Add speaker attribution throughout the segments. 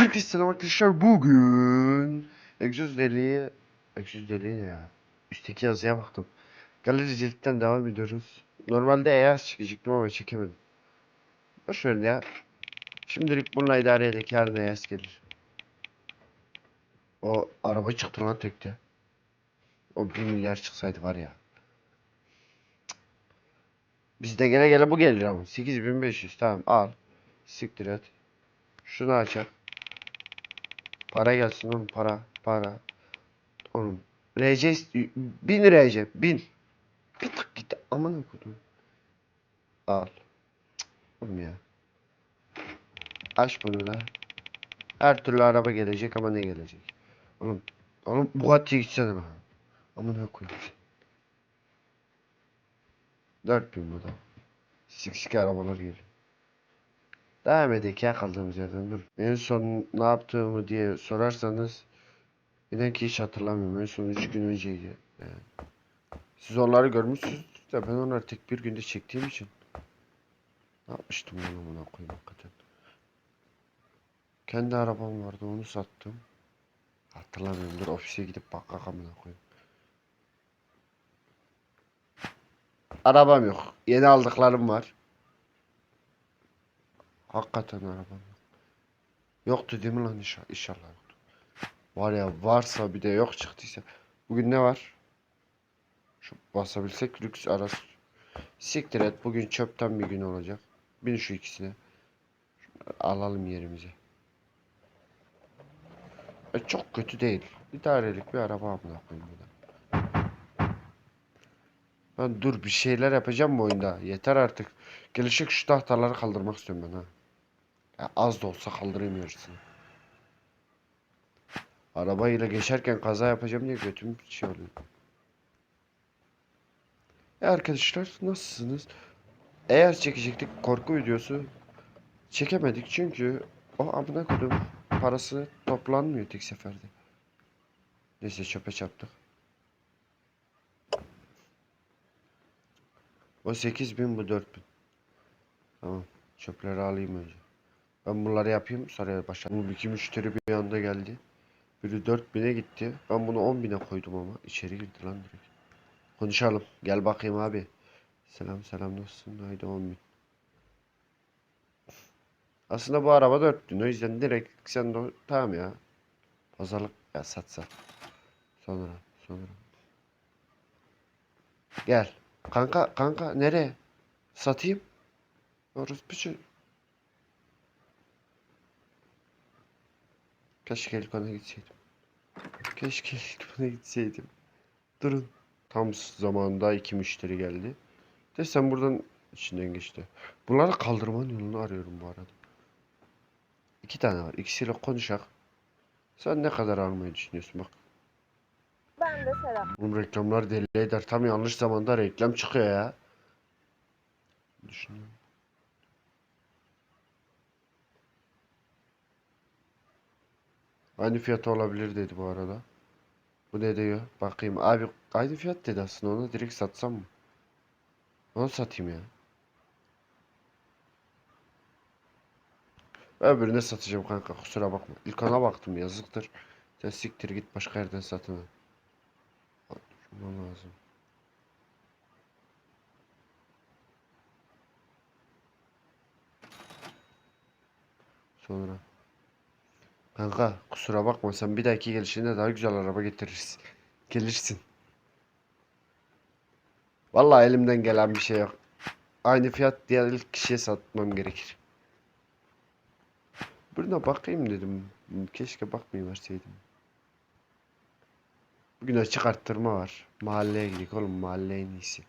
Speaker 1: Herkese selam arkadaşlar. Bugün Exos Deli'ye Exos Deli ne ya? Üstteki yazıya baktım. Galericilikten devam ediyoruz. Normalde EAS çekecektim ama çekemedim. Boş verin ya. Şimdilik bununla idare edek. Yarın EAS gelir. O araba çıktı lan tekte. O 1 milyar çıksaydı var ya. Bizde gele gele bu gelir ama. 8500 tamam al. Siktir et. Şunu açar. Para gelsin oğlum para para. Oğlum RC bin RC bin. Bir tık git aman okudum. Al. Oğlum ya. Aç bunu da. Her türlü araba gelecek ama ne gelecek? Oğlum oğlum Bugatti'ye gitsene bana. Aman okudum. 4000 bu da. Sik arabalar geliyor. Devam edelim ya kaldığımız yerden dur. En son ne yaptığımı diye sorarsanız inan ki hiç hatırlamıyorum. En son 3 gün önceydi. Yani. Siz onları görmüşsünüz de ben onları tek bir günde çektiğim için. Ne yapmıştım ben amına koyayım hakikaten. Kendi arabam vardı onu sattım. Hatırlamıyorum dur ofise gidip bakak amına koyayım. Arabam yok. Yeni aldıklarım var. Hakikaten arabam yok. Yoktu değil mi lan inşallah, inşallah yoktu. Var ya varsa bir de yok çıktıysa. Bugün ne var? Şu basabilsek lüks arası. Siktir et bugün çöpten bir gün olacak. Bin şu ikisine. Alalım yerimize. E, çok kötü değil. İdarelik bir araba amına koyayım bu da. Lan dur bir şeyler yapacağım bu oyunda. Yeter artık. Gelişik şu tahtaları kaldırmak istiyorum ben ha. Ya az da olsa kaldırayım yarısını. Arabayla geçerken kaza yapacağım diye götüm şey oluyor. E arkadaşlar nasılsınız? Eğer çekecektik korku videosu çekemedik çünkü o amına kodum parası toplanmıyor tek seferde. Neyse çöpe çarptık. O 8000 bu 4000. Tamam. Çöpleri alayım önce. Ben bunları yapayım sonra başlayalım. Bu iki müşteri bir anda geldi. Biri 4000'e gitti. Ben bunu 10.000'e koydum ama içeri girdi lan direkt. Konuşalım. Gel bakayım abi. Selam selam nasılsın? Haydi 10.000. Aslında bu araba 4000 o yüzden direkt sen de tamam ya. Pazarlık ya sat sat. Sonra sonra. Gel. Kanka kanka nereye? Satayım. Orospu çocuk. Keşke ilk ona gitseydim. Keşke ilk ona gitseydim. Durun. Tam zamanında iki müşteri geldi. De sen buradan içinden geçti. Bunları kaldırmanın yolunu arıyorum bu arada. İki tane var. İkisiyle konuşak. Sen ne kadar almayı düşünüyorsun bak.
Speaker 2: Ben de selam.
Speaker 1: Oğlum reklamlar deli eder. Tam yanlış zamanda reklam çıkıyor ya. Düşünüyorum. Aynı fiyatı olabilir dedi bu arada. Bu ne diyor? Bakayım. Abi aynı fiyat dedi aslında. Onu direkt satsam mı? Onu satayım ya. Öbürüne satacağım kanka. Kusura bakma. İlk ona baktım yazıktır. Sen siktir git başka yerden satın al. Şundan lazım. Sonra. Kanka kusura bakma sen bir dahaki gelişinde daha güzel araba getirirsin. Gelirsin. Vallahi elimden gelen bir şey yok. Aynı fiyat diğer ilk kişiye satmam gerekir. Birine bakayım dedim. Keşke bakmayı verseydim. Bugün açık arttırma var. Mahalleye gidelim oğlum mahalle en iyisi.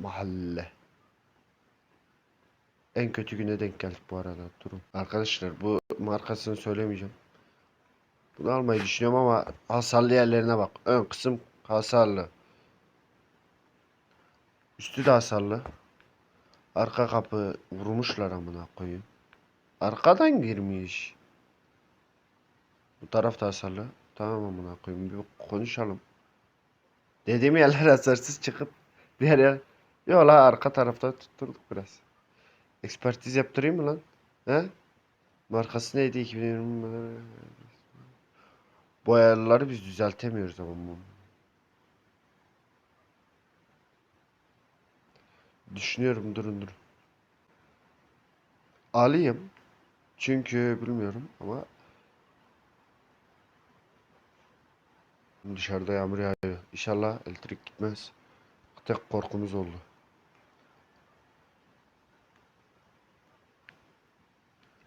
Speaker 1: Mahalle. En kötü güne denk geldik bu arada. Durun. Arkadaşlar bu markasını söylemeyeceğim. Bunu almayı düşünüyorum ama hasarlı yerlerine bak. Ön kısım hasarlı. Üstü de hasarlı. Arka kapı vurmuşlar amına koyayım. Arkadan girmiş. Bu taraf da hasarlı. Tamam amına koyayım. Bir konuşalım. Dediğim yerler hasarsız çıkıp diğer yer... Yo la arka tarafta tutturduk biraz. Ekspertiz yaptırayım mı lan? He? Markası neydi 2020? Bu ayarları biz düzeltemiyoruz ama bu. Düşünüyorum durun durun. Alayım. Çünkü bilmiyorum ama dışarıda yağmur yağıyor. İnşallah elektrik gitmez. Tek korkumuz oldu.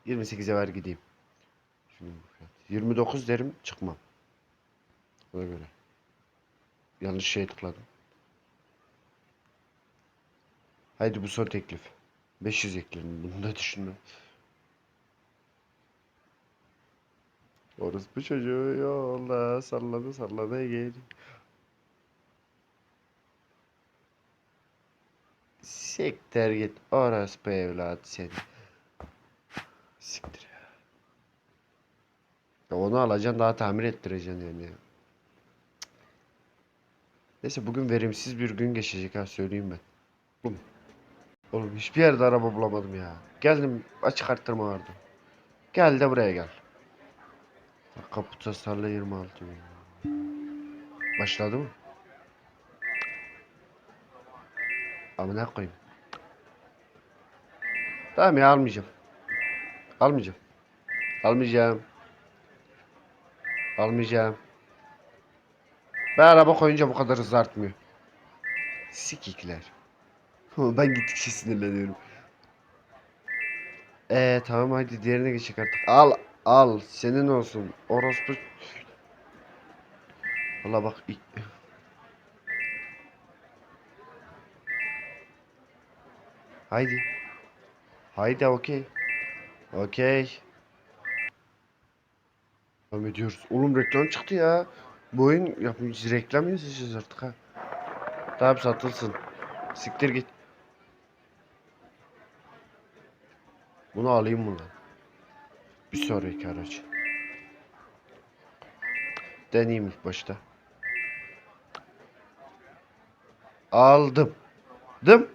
Speaker 1: Yirmi sekize ver gideyim. Şimdi bu fiyat. 29 derim çıkmam. Ona göre. Yanlış şey tıkladım. Haydi bu son teklif. 500 eklerim. Bunu da düşünme. Orospu çocuğu yolda salladı salladı geri. Siktir git orospu evlat seni. Siktir ya. Ya onu alacaksın daha tamir ettireceksin yani. Cık. Neyse bugün verimsiz bir gün geçecek ha söyleyeyim ben. Oğlum, oğlum hiçbir yerde araba bulamadım ya. Geldim açık arttırma vardı. Gel de buraya gel. Kaput hasarlı 26 bin. Başladı mı? Amına koyayım. Tamam ya almayacağım. Almayacağım. Almayacağım. Almayacağım. Ben araba koyunca bu kadar hızlı artmıyor. Sikikler. Ben gittikçe sinirleniyorum. Ee tamam hadi diğerine geçecek artık. Al al senin olsun. Orospu. Valla bak. Haydi. Haydi okey. Okey. Devam ediyoruz. Oğlum reklam çıktı ya. Bu oyun yapmış reklam yazacağız artık ha. Tamam satılsın. Siktir git. Bunu alayım mı lan? Bir sonraki araç. Deneyeyim ilk başta. Aldım. Dım.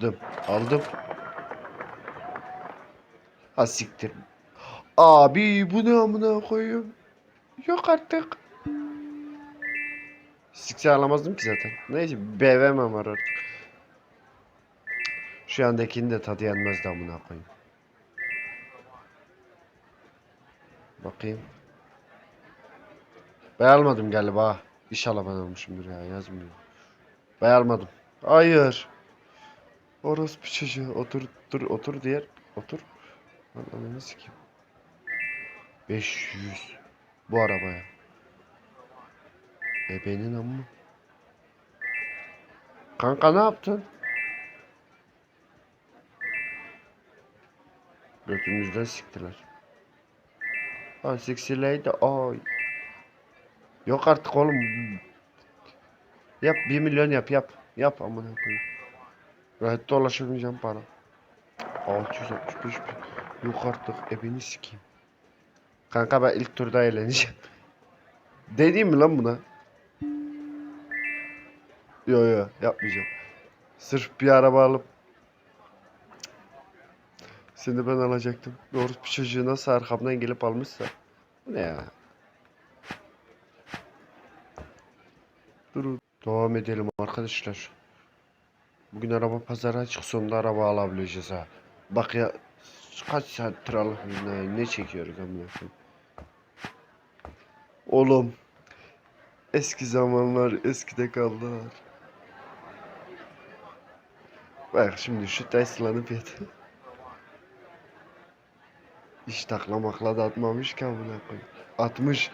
Speaker 1: Dım. Aldım. Ha siktir. Abi bu ne amına koyayım? Yok artık. Sikse alamazdım ki zaten. Neyse BVM var artık. Şu andakini de tadı yenmezdi amına koyayım. Bakayım. Ben galiba. İnşallah ben almışımdır ya yazmıyor. Ben almadım. Hayır. Orospu çocuğu. Otur dur otur diğer. Otur. Lan ananı sikeyim. 500. Bu arabaya. Ebenin amma. Kanka ne yaptın? Götümüzden siktiler. Ha siksileydi ay. Yok artık oğlum. Yap 1 milyon yap yap. Yap amına koyayım. Rahatta ulaşamayacağım para. 665 bin. Yok artık ebeni sikeyim. Kanka ben ilk turda eğleneceğim. Dediğim mi lan buna? Yo yo yapmayacağım. Sırf bir araba alıp seni ben alacaktım. Doğru bir çocuğu nasıl arkamdan gelip almışsa. Bu ne ya? Durun. Devam edelim arkadaşlar. Bugün araba pazarı açık sonunda araba alabileceğiz ha. Bak ya kaç saattir Allah ne, çekiyoruz amına. Oğlum eski zamanlar eskide kaldılar. Bak şimdi şu Tesla'nın fiyatı. Hiç taklamakla da atmamış ki amına. 60.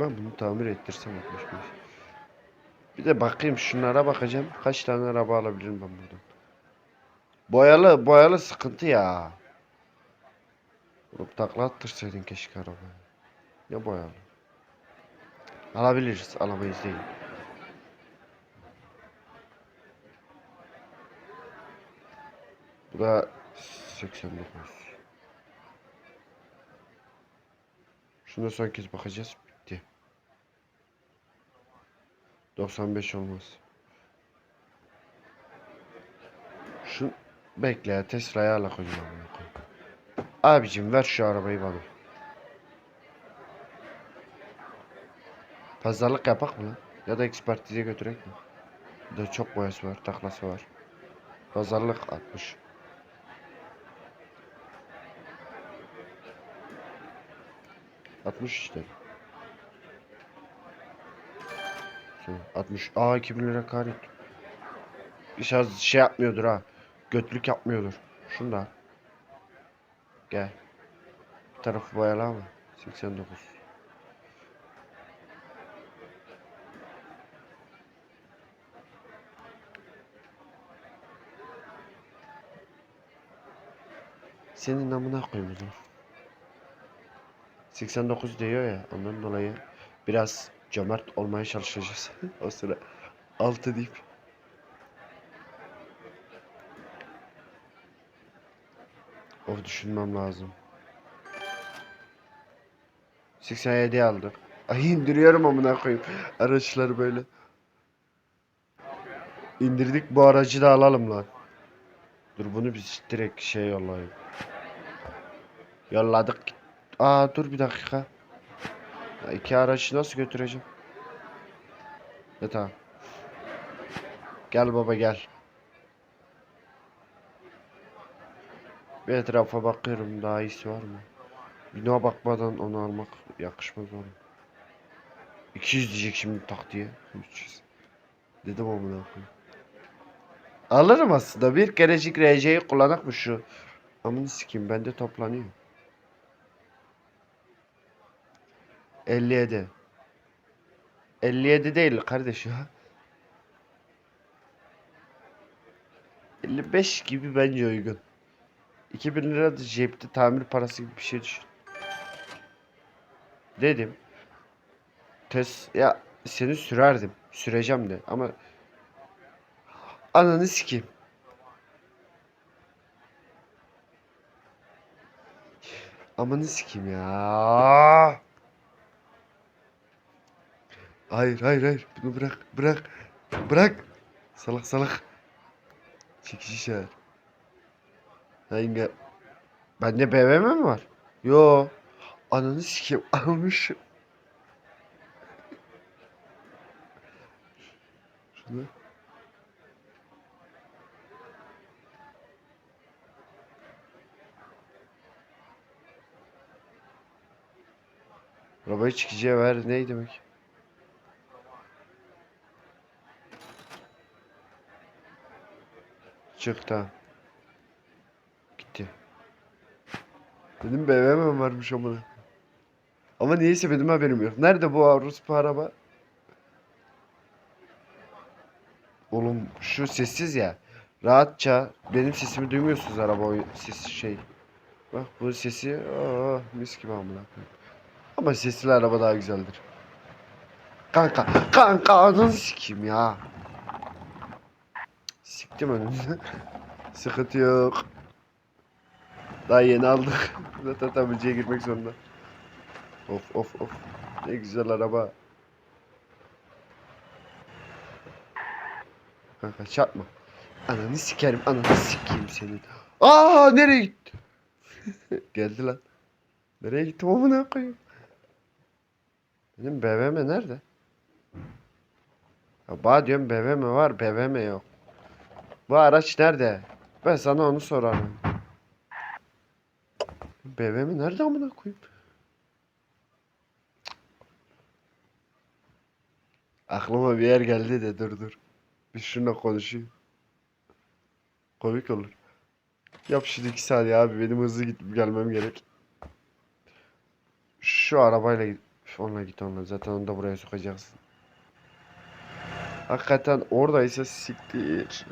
Speaker 1: Ben bunu tamir ettirsem 65. Bir de bakayım şunlara bakacağım. Kaç tane araba alabilirim ben buradan. Boyalı, boyalı sıkıntı ya. Oğlum takla keşke arabayı. Ne boyalı? Alabiliriz, alamayız değil. Bu da 89. Şuna son kez bakacağız. Bitti. 95 olmaz. Şu Bekle ya Tesla'yı ala koyayım. Abicim ver şu arabayı bana. Pazarlık yapak mı lan? Ya da ekspertize götürek mi? De çok boyası var, taklası var. Pazarlık 60. Altmış işte. Sonra 60. Aa 2000 lira kar ettim. İnşallah şey yapmıyordur ha. Götlük yapmıyordur. Şunu. Gel. Bir tarafı boyalı ama. 89. Senin namına zaman. 89 diyor ya ondan dolayı biraz cömert olmaya çalışacağız. o sıra 6 deyip. Of düşünmem lazım. 87 aldık. Ay indiriyorum amına koyayım. Araçları böyle. İndirdik bu aracı da alalım lan. Dur bunu biz direkt şey yollayayım. Yolladık. Aa dur bir dakika. Ya iki araçı nasıl götüreceğim? Ya tamam. Gel baba gel. Bir etrafa bakıyorum daha iyisi var mı? Bina bakmadan onu almak yakışmaz oğlum. 200 diyecek şimdi tak diye. 300. Dedim amına koyayım. Alırım aslında. Bir kerecik RC'yi kullanak mı şu? Amını sikeyim bende toplanıyor. 57. 57 değil kardeş ya. 55 gibi bence uygun. 2000 lira cepte tamir parası gibi bir şey düşün. Dedim. Tes ya seni sürerdim. Süreceğim de ama ananı sikeyim. Amanı sikeyim ya. Hayır hayır hayır bunu bırak bırak bırak salak salak çekici şer Hangi bende BMW mi var? Yo. Ananı sikeyim almışım. Şunu Arabayı çekiciye ver ne demek? Çık tamam. Gitti. Benim BMW'm varmış amına. Ama niyeyse benim haberim yok. Nerede bu Avrupa araba? Oğlum şu sessiz ya. Rahatça benim sesimi duymuyorsunuz araba ses şey. Bak bu sesi aa, mis gibi amına. Ama sesli araba daha güzeldir. Kanka, kanka ananı sikeyim ya. Siktim önümde. Sıkıntı yok. Daha yeni aldık. Zaten tamirciye girmek zorunda. Of of of. Ne güzel araba. Kanka çarpma. Ananı sikerim, ananı sikeyim senin. Aa nereye gitti? Geldi lan. Nereye gitti amına koyayım? Benim BVM nerede? Ya bana diyorum BVM var, BVM yok. Bu araç nerede? Ben sana onu sorarım. BVM nerede amına koyayım? Aklıma bir yer geldi de dur dur. Bir şununla konuşayım. Komik olur. Yap şimdi iki saniye abi benim hızlı gidip gelmem gerek. Şu arabayla git. Onunla git onunla. Zaten onu da buraya sokacaksın. Hakikaten oradaysa siktir.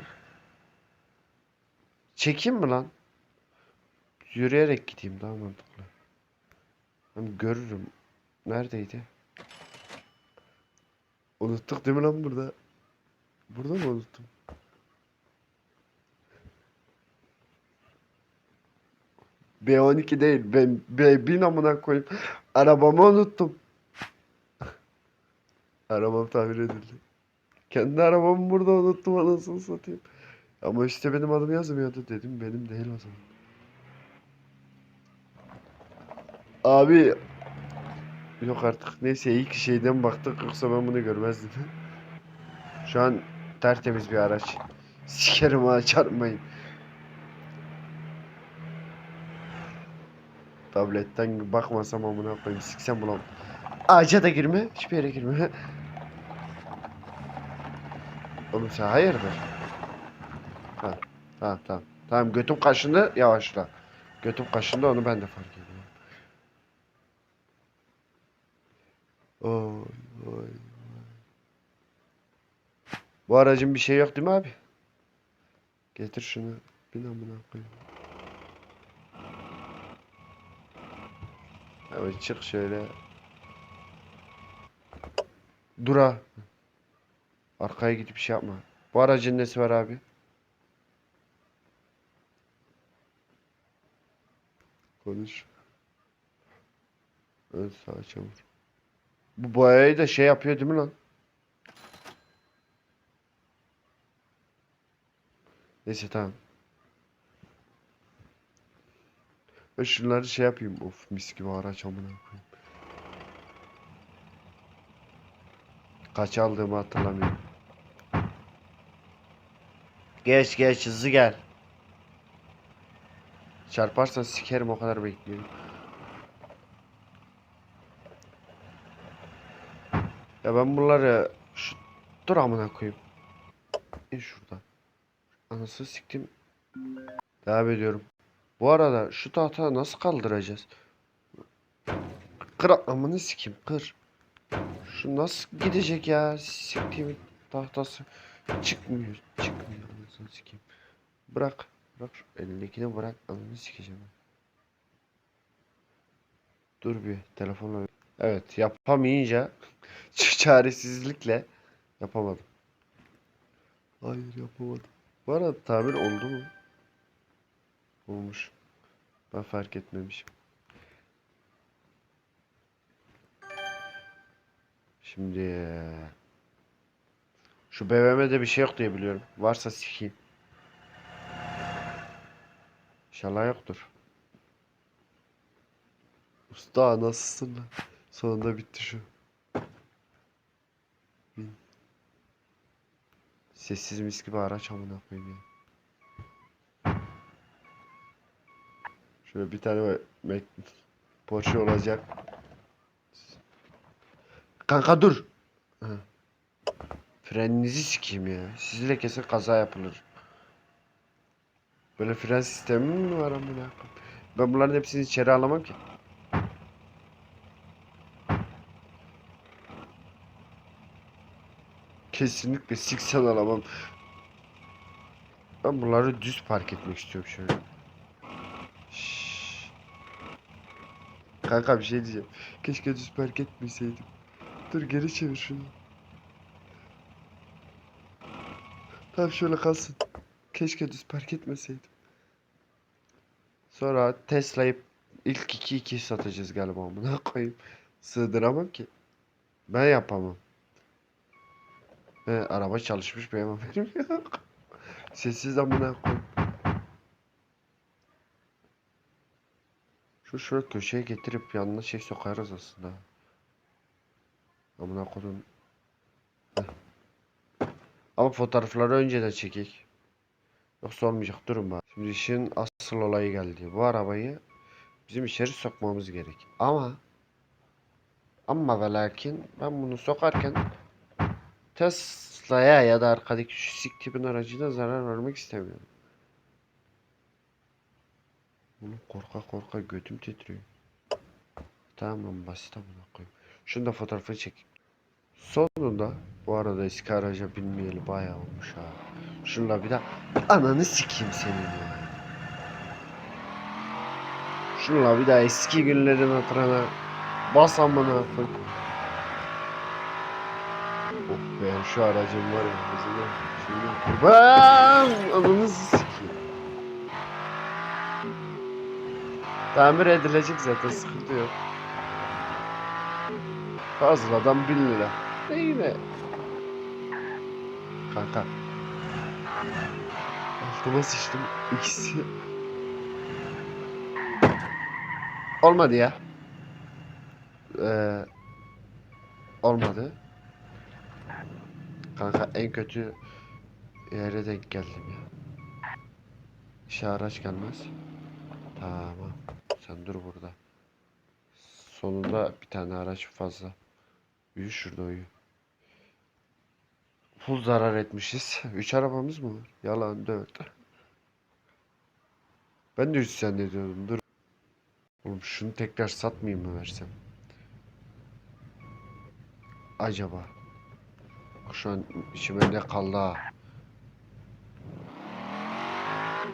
Speaker 1: Çekeyim mi lan? Yürüyerek gideyim daha mantıklı. Hem görürüm. Neredeydi? Unuttuk değil mi lan burada? Burada mı unuttum? B12 değil. Ben B1000 amına koyayım. Arabamı unuttum. Arabam tamir edildi. Kendi arabamı burada unuttum anasını satayım. Ama işte benim adım yazmıyordu dedim. Benim değil o zaman. Abi yok artık neyse iyi ki şeyden baktık yoksa ben bunu görmezdim. Şu an tertemiz bir araç. Sikerim ha çarpmayın. Tabletten bakmasam amına koyayım siksem bulam. Ağaca da girme, hiçbir yere girme. Oğlum sen hayırdır? Ha, tamam tamam. Tamam götüm kaşındı yavaşla. Götüm kaşındı onu ben de fark ediyorum. Oy oy. Bu aracın bir şey yok değil mi abi? Getir şunu. Bin amına koyayım. Evet çık şöyle. Dura. Arkaya gidip şey yapma. Bu aracın nesi var abi? Konuş. Ön sağ çamur. Bu boyayı da şey yapıyor değil mi lan? Neyse tamam. Ben şunları şey yapayım. Of mis gibi araç amına koyayım. Kaç aldığımı hatırlamıyorum. Geç geç hızlı gel. Çarparsan sikerim o kadar bekliyorum. Ya ben bunları şu dur amına koyayım. İn şuradan. Anasını siktim. Devam ediyorum. Bu arada şu tahta nasıl kaldıracağız? Kır amını sikeyim kır. Şu nasıl gidecek ya? Siktiğim tahtası. Çıkmıyor. Çıkmıyor anasını sikeyim. Bırak. Bırak şu elindekini bırak. Ananı sikeceğim. Dur bir telefonla. Evet yapamayınca çaresizlikle yapamadım. Hayır yapamadım. Bu arada tamir oldu mu? Olmuş. Ben fark etmemişim. Şimdi şu BMW'de bir şey yok diye biliyorum. Varsa sikeyim. İnşallah yoktur. Usta nasılsın lan? Sonunda bitti şu. Bin. Sessiz mis gibi araç amına koyayım ya. Şöyle bir tane Mac Porsche olacak. Kanka dur. Ha. Freninizi sikeyim ya. Sizle kesin kaza yapılır. Böyle fren sistemi mi var amına? Ben bunların hepsini içeri alamam ki. Kesinlikle siksen alamam. Ben bunları düz park etmek istiyorum şöyle. Şşş. Kanka bir şey diyeceğim. Keşke düz park etmeseydim. Dur geri çevir şunu. Tamam şöyle kalsın. Keşke düz park etmeseydim. Sonra Tesla'yı ilk iki iki satacağız galiba amına koyayım. Sığdıramam ki. Ben yapamam. Ve araba çalışmış benim haberim yok. Sessiz amına koyayım. Şu şuraya köşeye getirip yanına şey sokarız aslında. Amına. Heh. Ama fotoğrafları önce de çekek. Yoksa olmayacak durun bak. Şimdi işin asıl olayı geldi. Bu arabayı bizim içeri sokmamız gerek. Ama ama ve lakin ben bunu sokarken Tesla'ya ya da arkadaki şu siktipin aracına zarar vermek istemiyorum. Bunu korka korka götüm titriyor. Tamam basit amına koyayım. Şunu da fotoğrafını çek. Sonunda bu arada eski araca binmeyeli bayağı olmuş ha. Şunla bir daha ananı sikeyim senin ya. Şunla bir daha eski günlerin hatırına bas amına koyayım. Oh be şu aracım var ya hızlı. Şimdi kurban sikeyim. Tamir edilecek zaten sıkıntı yok. Fazladan 1000 lira. Ne yine? Kanka. Altıma sıçtım. İkisi. Olmadı ya. Ee, olmadı. Kanka en kötü yere denk geldim ya. İşe araç gelmez. Tamam. Sen dur burada. Sonunda bir tane araç fazla. Uyu şurada uyu. Full zarar etmişiz. Üç arabamız mı var? Yalan dört. Ben de üç zannediyordum. Dur. Oğlum şunu tekrar satmayayım mı versem? Acaba. Bak Şu an içime ne kaldı ha.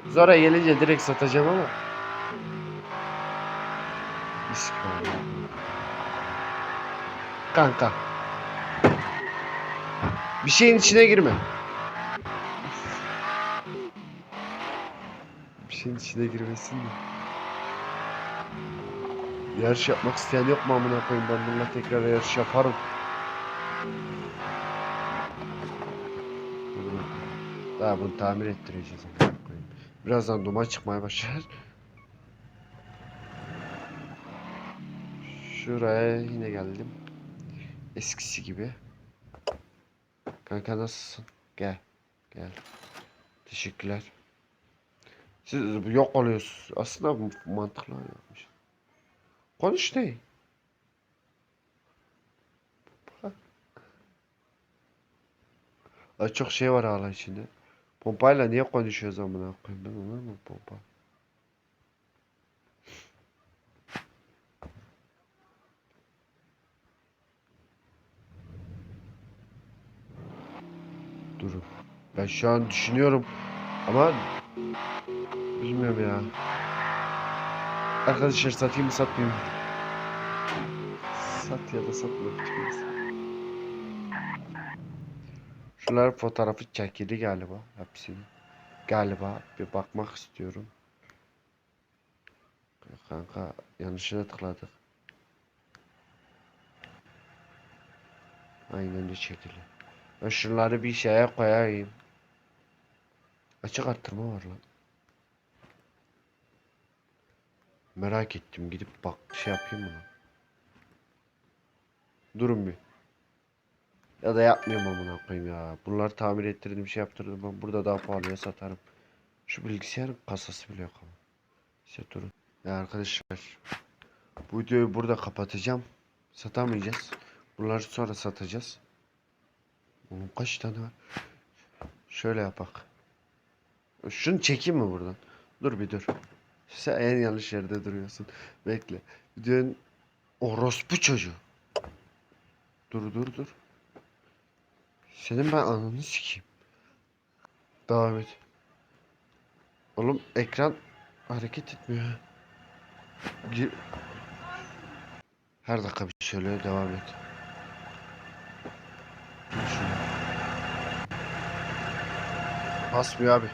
Speaker 1: Zora gelince direkt satacağım ama. Bismillah. Kanka. Bir şeyin içine girme. Bir şeyin içine girmesin de. Yarış yapmak isteyen yok mu amına koyayım ben bununla tekrar yarış yaparım. Bunu- Daha bunu tamir ettireceğiz. Birazdan duman çıkmaya başlar. Şuraya yine geldim. Eskisi gibi. Kanka nasılsın? Gel. Gel. Teşekkürler. Siz yok oluyorsunuz. Aslında mantıklı yapmış. Konuş ne? Çok şey var hala içinde. Pompayla niye konuşuyoruz amına koyayım ben onu mu pompa? Durun. Ben şu an düşünüyorum ama bilmiyorum ya. Arkadaşlar satayım mı satmayayım? Sat ya da satma. Şunların fotoğrafı çekildi galiba hepsini. Galiba bir bakmak istiyorum. Kanka yanlışına tıkladık. Aynen de çekili. Ben şunları bir şeye koyayım. Açık arttırma var lan. Merak ettim gidip bak şey yapayım mı lan? Durun bir. Ya da yapmıyorum amına koyayım ya. Bunları tamir ettirdim şey yaptırdım ben burada daha pahalıya satarım. Şu bilgisayarın kasası bile yok ama. İşte durun. Ya arkadaşlar. Bu videoyu burada kapatacağım. Satamayacağız. Bunları sonra satacağız. Oğlum kaç tane var? Şöyle yapak. Şunu çekeyim mi buradan? Dur bir dur. Sen en yanlış yerde duruyorsun. Bekle. Videonun orospu çocuğu. Dur dur dur. Senin ben ananı sikeyim. Devam et. Oğlum ekran hareket etmiyor. Gir. Her dakika bir şöyle devam et. Basmıyor abi.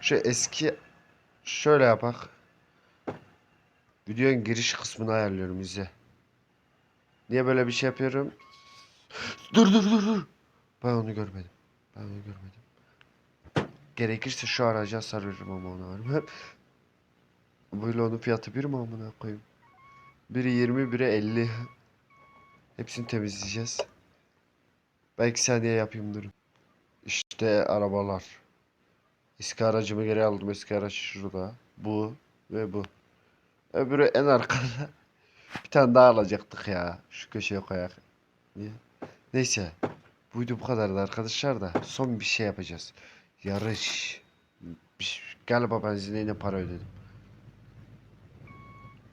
Speaker 1: Şu eski şöyle yapak. Videonun giriş kısmını ayarlıyorum izle. Niye böyle bir şey yapıyorum? Dur dur dur dur. Ben onu görmedim. Ben onu görmedim. Gerekirse şu araca sarılırım ama ona vermem. Böyle onun fiyatı bir mi amına koyayım? Biri 20, biri 50. Hepsini temizleyeceğiz. Belki saniye yapayım durun. İşte arabalar. Eski aracımı geri aldım. Eski araç şurada. Bu ve bu. Öbürü en arkada. Bir tane daha alacaktık ya. Şu köşeye koyak. Niye? Neyse. Buydu bu kadardı arkadaşlar da. Son bir şey yapacağız. Yarış. Bir- Galiba benzine yine para ödedim.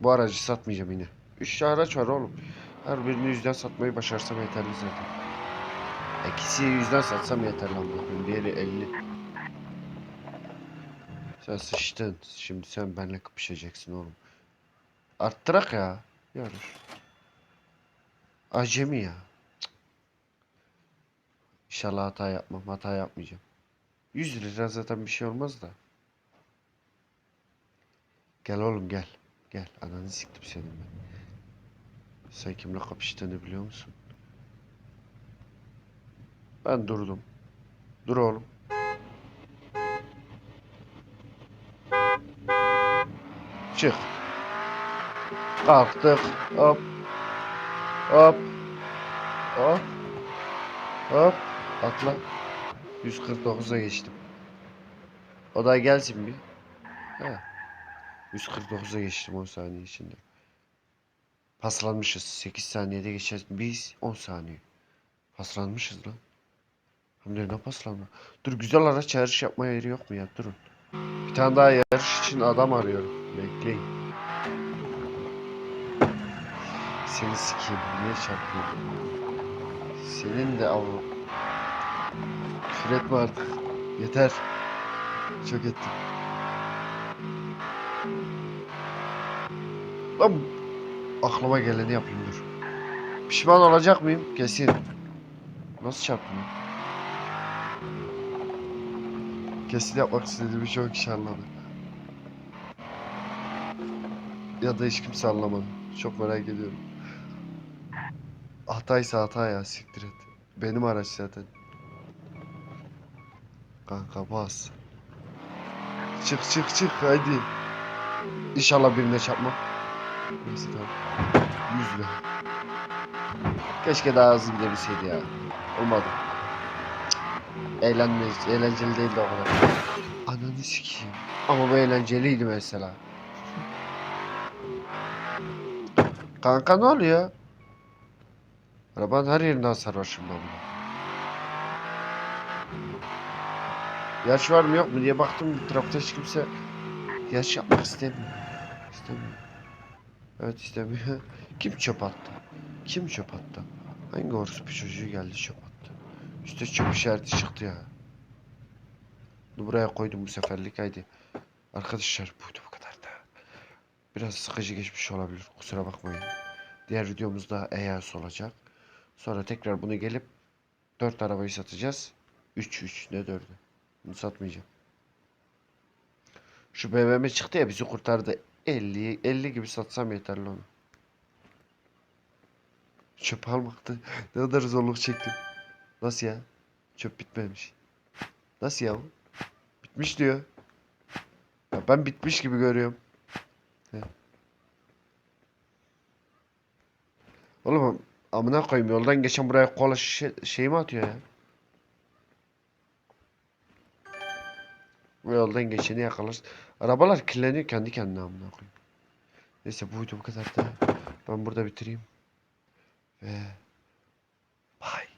Speaker 1: Bu aracı satmayacağım yine. 3 araç var oğlum. Her birini yüzden satmayı başarsam yeterli zaten. İkisi yüzden satsam yeterli ama. Diğeri 50. Sen sıçtın. Şimdi sen benimle kapışacaksın oğlum. Arttırak ya. Yarış. Acemi ya. İnşallah hata yapmam. Hata yapmayacağım. 100 lira zaten bir şey olmaz da. Gel oğlum gel. Gel. Ananı siktim senin ben. Sen kimle kapıştığını biliyor musun? Ben durdum. Dur oğlum. Çık. Kalktık. Hop. Hop. Hop. Hop. Atla. 149'a geçtim. O da gelsin bir. He. 149'a geçtim 10 saniye içinde. Paslanmışız. 8 saniyede geçeceğiz. Biz 10 saniye. Paslanmışız lan. Hem de ne paslanma. Dur güzel araç yarış yapma yeri yok mu ya? Durun. Bir tane daha yarış için adam arıyorum. Bekleyin. Seni sikeyim. Niye çarpıyorsun? Senin de av. Küfür etme artık. Yeter. Çok ettim. Lan aklıma geleni yapayım dur. Pişman olacak mıyım? Kesin. Nasıl çarptım? Kesin yapmak istediğimi çok kişi anladı. Ya da hiç kimse anlamadı. Çok merak ediyorum. Hataysa hata ya siktir et. Benim araç zaten. Kanka bas. Çık çık çık hadi. İnşallah birine çarpmam. Neyse tamam. 100 lira. Keşke daha hızlı gidebilseydi ya. Olmadı. Eğlenme, eğlenceli değildi o kadar. Ananı sikeyim. Ama bu eğlenceliydi mesela. Kanka ne oluyor? Arabanın her yerinden hasar var şimdi. Yarış var mı yok mu diye baktım trafikte hiç kimse yarış yapmak istemiyor. İstemiyor. Evet istemiyor. Kim çöp attı? Kim çöp attı? Hangi orospu çocuğu geldi çöp attı? Üste çöp işareti çıktı ya. Bunu buraya koydum bu seferlik haydi. Arkadaşlar buydu bu kadar da. Biraz sıkıcı geçmiş olabilir kusura bakmayın. Diğer videomuzda EAS olacak. Sonra tekrar bunu gelip 4 arabayı satacağız. 3 3 ne 4'ü. Bunu satmayacağım. Şu BMW çıktı ya bizi kurtardı. 50 50 gibi satsam yeterli onu. Çöp almaktı. Ne kadar zorluk çektim. Nasıl ya? Çöp bitmemiş. Nasıl ya? Bitmiş diyor. Ya ben bitmiş gibi görüyorum. He. Oğlum amına koyayım yoldan geçen buraya kola şişe, şey mi atıyor ya? Yoldan geçeni yakalar. Arabalar kirleniyor kendi kendine amına koyayım. Neyse bu bu kadar da ben burada bitireyim. Ve bye.